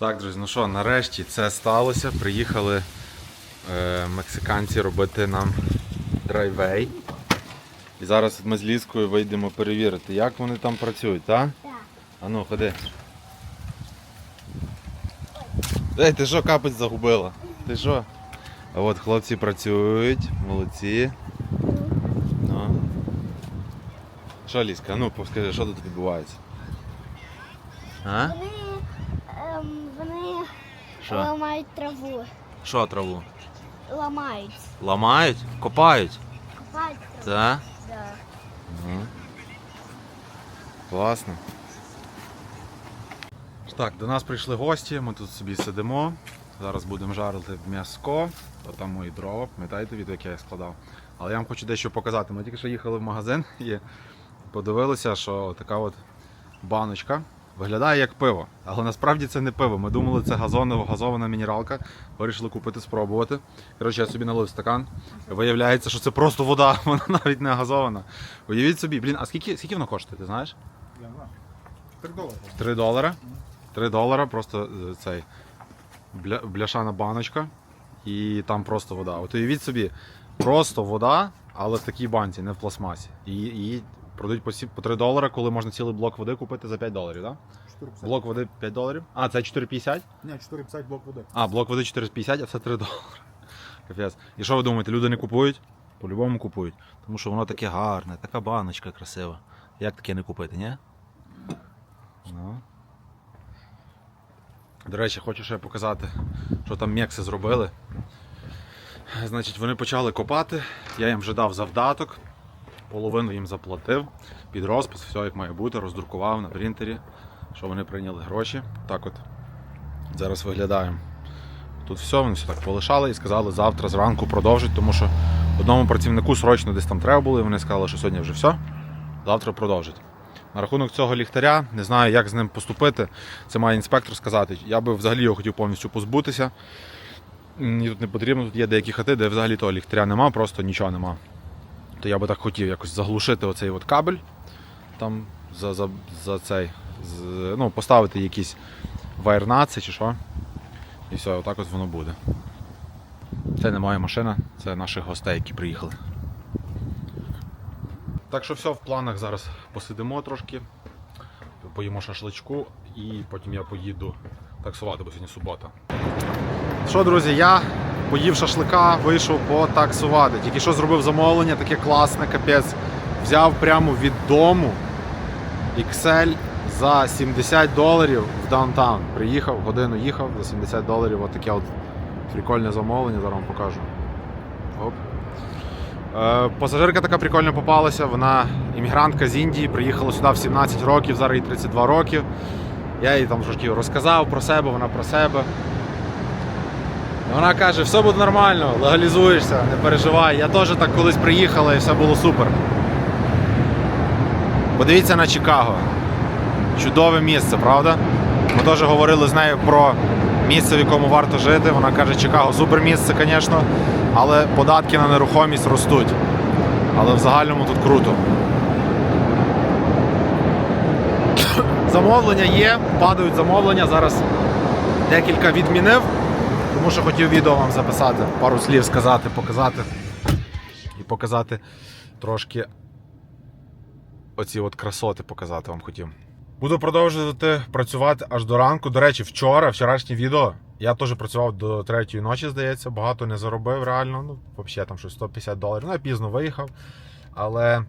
Так, друзі, ну що, нарешті це сталося. Приїхали е, мексиканці робити нам драйвей. І зараз ми з Ліскою вийдемо перевірити, як вони там працюють, так? Так. А ну, ходи. Ей, ти що капець загубила? Ти що? А от хлопці працюють, молодці. Ну. Що, Ліска, а ну скажи, що тут відбувається? А? Що? ламають траву. Що траву? Ламають. Ламають? Копають? Копають траву. Так? Да. Ну. Класно. Так, до нас прийшли гості, ми тут собі сидимо. Зараз будемо жарити м'яско. То там мої дрова, пам'ятаєте, відео, яке я складав. Але я вам хочу дещо показати. Ми тільки що їхали в магазин і подивилися, що така от баночка виглядає як пиво. Але насправді це не пиво. Ми думали, це газонова, газована мінералка. Вирішили купити, спробувати. Коротше, я собі налив стакан. Виявляється, що це просто вода, вона навіть не газована. Уявіть собі, блін, а скільки, скільки воно коштує, ти знаєш? Я не знаю. Три долари. 3 долара. 3 долара, просто е, цей бля, бляшана баночка. І там просто вода. От уявіть собі, просто вода, але в такій банці, не в пластмасі. І її продають по, сі- по 3 долара, коли можна цілий блок води купити за 5 доларів, так? 4,50. Блок води 5 доларів. А, це 4,50? Ні, 4,50 блок води. А, блок води 4,50, а це 3 долари. Капець. І що ви думаєте, люди не купують? По-любому купують. Тому що воно таке гарне, така баночка красива. Як таке не купити, ні? Ну. До речі, хочу ще показати, що там мекси зробили. Значить, вони почали копати, я їм вже дав завдаток, половину їм заплатив, під розпис, все як має бути, роздрукував на принтері, що вони прийняли гроші. Так от зараз виглядаємо. Тут все, вони все так полишали і сказали, завтра зранку продовжить, тому що одному працівнику срочно десь там треба було, і вони сказали, що сьогодні вже все, завтра продовжить. На рахунок цього ліхтаря, не знаю, як з ним поступити. Це має інспектор сказати. Я би взагалі його хотів повністю позбутися. Мені тут не потрібно, тут є деякі хати, де взагалі того ліхтаря нема, просто нічого нема. То я би так хотів якось заглушити оцей от кабель, там за, за, за цей, з, ну, поставити якісь вайрнаци чи що. І все, отак от воно буде. Це не моя машина, це наших гостей, які приїхали. Так що все в планах зараз посидимо трошки, поїмо шашличку і потім я поїду таксувати, бо сьогодні субота. Що, друзі, я поїв шашлика, вийшов потаксувати. Тільки що зробив замовлення, таке класне, капець. Взяв прямо від дому XL за 70 доларів в даунтаун. Приїхав, годину їхав за 70 доларів. От таке от прикольне замовлення, зараз вам покажу. Оп. Е, Пасажирка така прикольно попалася, вона іммігрантка з Індії, приїхала сюди в 17 років, зараз їй 32 роки. Я їй там трошки розказав про себе, вона про себе. Вона каже, все буде нормально, легалізуєшся, не переживай. Я теж так колись приїхала і все було супер. Подивіться на Чикаго. Чудове місце, правда? Ми теж говорили з нею про місце, в якому варто жити. Вона каже, Чикаго супер місце, звісно, але податки на нерухомість ростуть. Але в загальному тут круто. Замовлення є, падають замовлення. Зараз декілька відмінив, тому що хотів відео вам записати, пару слів сказати, показати і показати трошки оці от красоти показати вам хотів. Буду продовжувати працювати аж до ранку. До речі, вчора, вчорашнє відео, я теж працював до третьої ночі, здається, багато не заробив реально. Ну, взагалі там щось 150 доларів. Ну, я пізно виїхав. Але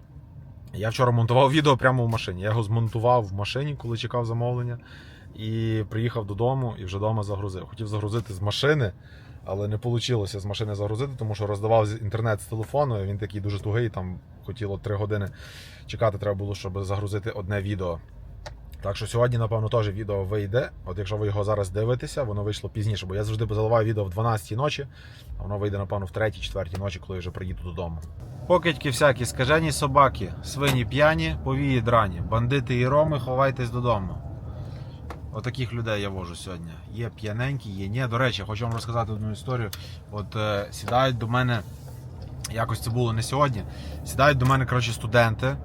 я вчора монтував відео прямо в машині. Я його змонтував в машині, коли чекав замовлення. І приїхав додому і вже вдома загрузив. Хотів загрузити з машини, але не вийшло з машини загрузити, тому що роздавав інтернет з телефону. Він такий дуже тугий, там хотіло 3 години чекати треба було, щоб загрузити одне відео. Так що сьогодні, напевно, теж відео вийде. От якщо ви його зараз дивитеся, воно вийшло пізніше, бо я завжди заливаю відео в 12-й ночі, а воно вийде, напевно, в 3-4 ночі, коли я вже приїду додому. Покидьки всякі, скажені собаки, свині п'яні, повії драні, бандити і роми, ховайтесь додому. Отаких людей я вожу сьогодні. Є п'яненькі, є ні. До речі, хочу вам розказати одну історію. От е, сідають до мене, якось це було не сьогодні. Сідають до мене коротше, студенти.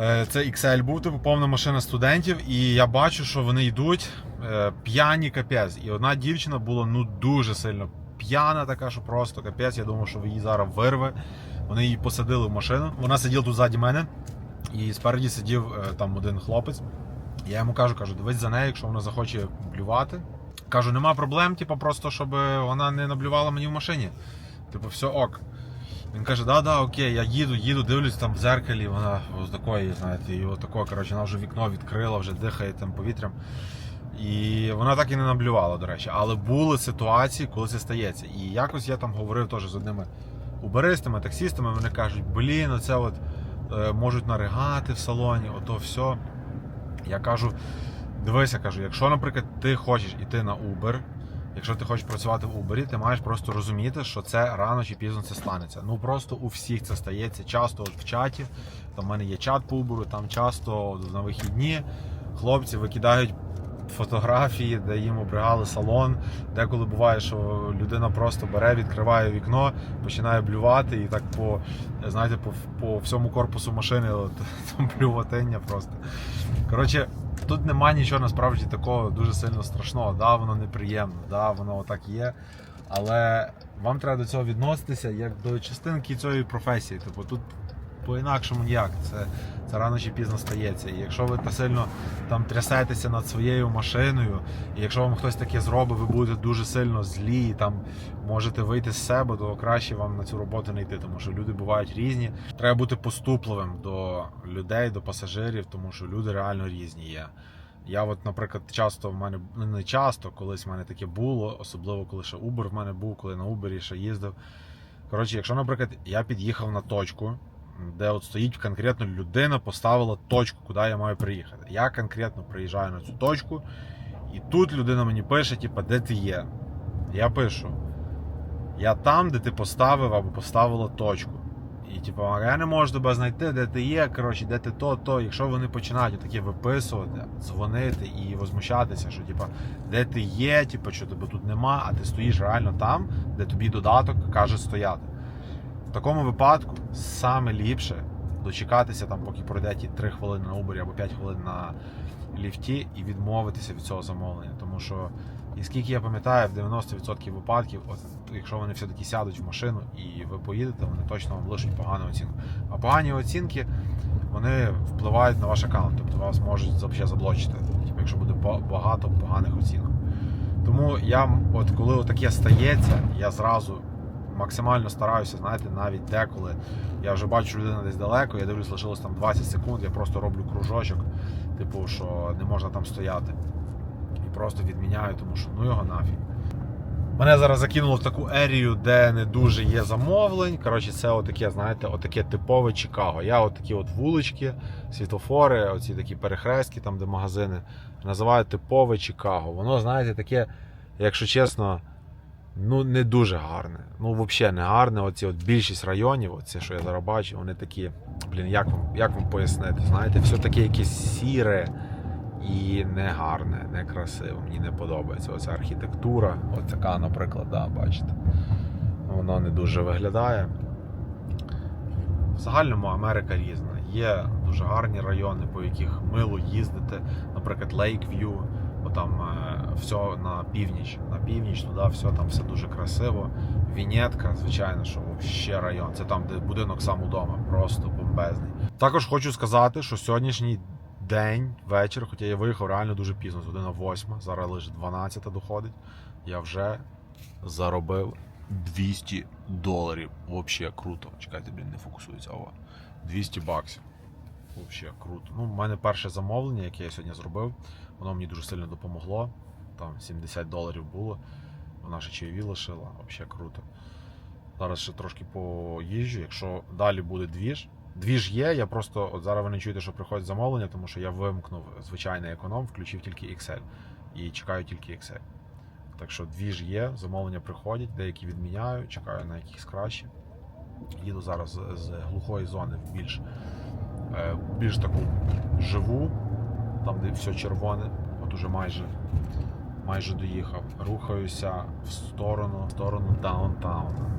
Е, Це XL був, типу повна машина студентів, і я бачу, що вони йдуть е, п'яні капець. І одна дівчина була ну дуже сильно п'яна, така, що просто капець. Я думав, що її зараз вирве. Вони її посадили в машину. Вона сиділа тут ззаді мене, і спереді сидів е, там один хлопець. Я йому кажу, кажу, дивись за нею, якщо вона захоче блювати. Кажу, нема проблем, типу, просто щоб вона не наблювала мені в машині. Типу, все ок. Він каже, да, да, окей, я їду, їду, дивлюсь там в зеркалі, вона ось такої, знаєте, і отако, коротше, вона вже вікно відкрила, вже дихає там повітрям. І вона так і не наблювала, до речі. Але були ситуації, коли це стається. І якось я там говорив теж з одними уберистами, таксістами, вони кажуть, блін, оце от е, можуть наригати в салоні, ото все. Я кажу, дивися, кажу, якщо, наприклад, ти хочеш іти на Uber, якщо ти хочеш працювати в Uber, ти маєш просто розуміти, що це рано чи пізно це станеться. Ну просто у всіх це стається. Часто от в чаті, там в мене є чат по Uber, там часто на вихідні хлопці викидають. Фотографії, де їм обригали салон. Деколи буває, що людина просто бере, відкриває вікно, починає блювати, і так по знаєте, по, по всьому корпусу машини от, там блюватиння просто. Коротше, тут нема нічого насправді такого дуже сильно страшного. Да, воно неприємно, да, воно отак є. Але вам треба до цього відноситися як до частинки цієї професії. Типу, тут по-інакшому ніяк. Це, це рано чи пізно стається. І якщо ви сильно там трясетеся над своєю машиною, і якщо вам хтось таке зробить, ви будете дуже сильно злі, і там можете вийти з себе, то краще вам на цю роботу не йти, тому що люди бувають різні. Треба бути поступливим до людей, до пасажирів, тому що люди реально різні є. Я, от, наприклад, часто в мене ну не часто, колись в мене таке було, особливо коли ще Uber в мене був, коли на Uber ще їздив. Коротше, якщо, наприклад, я під'їхав на точку, де от стоїть конкретно людина, поставила точку, куди я маю приїхати. Я конкретно приїжджаю на цю точку, і тут людина мені пише, типу, де ти є. Я пишу: я там, де ти поставив або поставила точку. І типу, я не можу тебе знайти, де ти є, коротше, де ти то, то. Якщо вони починають таке виписувати, дзвонити і возмущатися, що типу, де ти є, типу, що тебе тут нема, а ти стоїш реально там, де тобі додаток каже стояти. Такому випадку саме ліпше дочекатися, там, поки пройде ті 3 хвилини на Uber або 5 хвилин на ліфті і відмовитися від цього замовлення. Тому що, і скільки я пам'ятаю, в 90% випадків, от, якщо вони все-таки сядуть в машину і ви поїдете, вони точно вам лишать погану оцінку. А погані оцінки вони впливають на ваш аккаунт, тобто вас можуть заблочити, типу, якщо буде багато поганих оцінок. Тому я, от коли таке стається, я зразу максимально стараюся, знаєте, навіть деколи я вже бачу людину десь далеко, я дивлюсь, лишилось там 20 секунд, я просто роблю кружочок, типу, що не можна там стояти. І просто відміняю, тому що ну його нафіг. Мене зараз закинуло в таку ерію, де не дуже є замовлень. Коротше, це отаке, знаєте, отаке типове Чикаго. Я отакі от вулички, світлофори, оці такі перехрестки, там де магазини, називаю типове Чикаго. Воно, знаєте, таке, якщо чесно, ну не дуже гарне. Ну, взагалі не гарне. Оці от більшість районів, оці, що я зараз бачу, вони такі, блін, як вам, як вам пояснити? Знаєте, все таке якесь сіре і не гарне, не красиве. Мені не подобається. Оця архітектура, от наприклад, да, бачите. Воно не дуже виглядає. В загальному Америка різна. Є дуже гарні райони, по яких мило їздити, наприклад, Лейкв'ю, там е, все на північ. На північ туди все там все дуже красиво. Вінетка, звичайно, що ще район. Це там, де будинок сам удома, просто бомбезний. Також хочу сказати, що сьогоднішній день, вечір, хоча я виїхав реально дуже пізно, з година 8, зараз лише 12 доходить. Я вже заробив 200 доларів. Взагалі круто. Чекайте, блін, не фокусується. О, 200 баксів. Взагалі круто. Ну, у мене перше замовлення, яке я сьогодні зробив, воно мені дуже сильно допомогло. Там 70 доларів було. Вона ще чайові лишила. Взагалі круто. Зараз ще трошки поїжджу. Якщо далі буде двіж. Двіж є, я просто от зараз ви не чуєте, що приходять замовлення, тому що я вимкнув звичайний економ, включив тільки Excel. І чекаю тільки Excel. Так що двіж є, замовлення приходять, деякі відміняю, чекаю на якісь краще. Їду зараз з, з глухої зони в більш, е, більш таку живу, там де все червоне, от уже майже, майже доїхав. Рухаюся в сторону, в сторону даунтауна.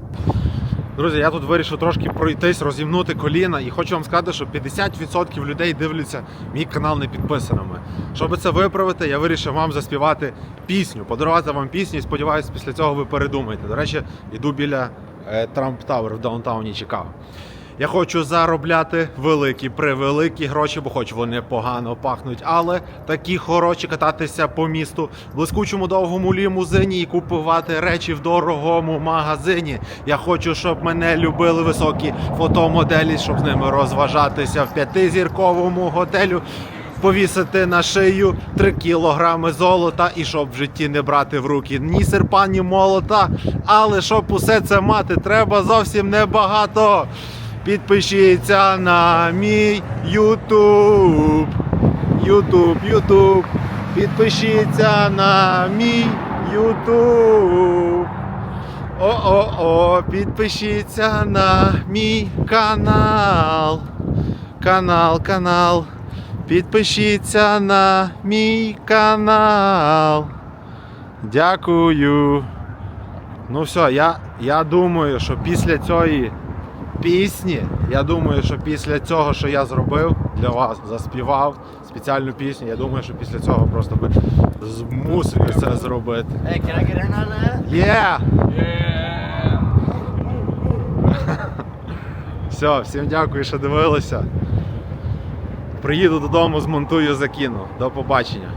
Друзі, я тут вирішив трошки пройтись, розімнути коліна і хочу вам сказати, що 50% людей дивляться мій канал не підписаними. Щоб це виправити, я вирішив вам заспівати пісню, подарувати вам пісню і сподіваюся, після цього ви передумаєте. До речі, йду біля е, Трамп Тауер в даунтауні Чикаго. Я хочу заробляти великі, превеликі гроші, бо хоч вони погано пахнуть, але такі хороші кататися по місту, блискучому довгому лімузині і купувати речі в дорогому магазині. Я хочу, щоб мене любили високі фотомоделі, щоб з ними розважатися в п'ятизірковому готелю. Повісити на шию 3 кілограми золота і щоб в житті не брати в руки ні серпа, ні молота. Але щоб усе це мати, треба зовсім небагато. Підпишіться на мій Ютуб. Ютуб, Ютуб. Підпишіться на мій Ютуб. О-о-о, підпишіться на мій канал. Канал, канал. Підпишіться на мій канал. Дякую. Ну все, я, я думаю, що після цієї пісні, я думаю, що після цього, що я зробив для вас, заспівав спеціальну пісню, я думаю, що після цього просто би змусив це зробити. Hey, can I get in on that? Є! Yeah. Все, всім дякую, що дивилися. Приїду додому, змонтую, закину. До побачення.